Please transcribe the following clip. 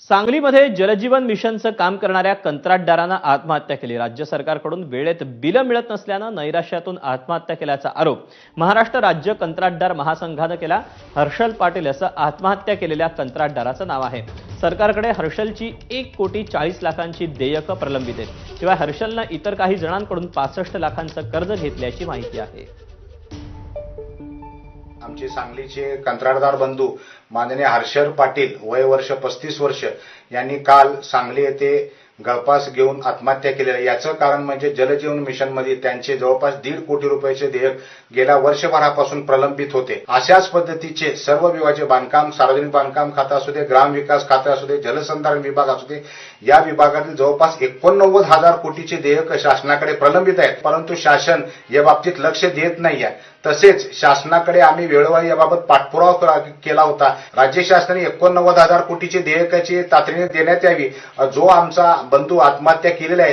सांगलीमध्ये जलजीवन मिशनचं काम करणाऱ्या कंत्राटदारानं आत्महत्या केली. राज्य सरकारकडून वेळेत बिलं मिळत नसल्यानं नैराश्यातून आत्महत्या केल्याचा आरोप महाराष्ट्र राज्य कंत्राटदार महासंघानं केला. हर्षल पाटील असं आत्महत्या केलेल्या कंत्राटदाराचं नाव आहे. सरकारकडे हर्षलची एक कोटी चाळीस लाखांची देयकं प्रलंबित आहेत. शिवाय हर्षलनं इतर काही जणांकडून पासष्ट लाखांचं कर्ज घेतल्याची माहिती आहे. आमचे सांगलीचे कंत्राटदार बंधू माननीय हर्षर पाटील वय वर्ष पस्तीस वर्ष यांनी काल सांगली येथे गळपास घेऊन आत्महत्या केलेल्या याचं कारण म्हणजे जलजीवन मिशनमध्ये त्यांचे जवळपास दीड कोटी रुपयाचे देयक गेल्या वर्षभरापासून प्रलंबित होते. अशाच पद्धतीचे सर्व विभागाचे बांधकाम सार्वजनिक बांधकाम खातं असू दे ग्रामविकास खातं असू दे जलसंधारण विभाग असू दे या विभागातील जवळपास एकोणनव्वद हजार कोटीचे देयक शासनाकडे प्रलंबित आहेत. परंतु शासन या बाबतीत लक्ष देत नाही आहे तसेच शासनाकडे आम्ही वेळोवेळी याबाबत पाठपुरावा केला होता. राज्य शासनाने एकोणनव्वद हजार कोटीची देयकाची तातडीने देण्यात यावी जो आमचा बंधू आत्महत्या केलेला आहे.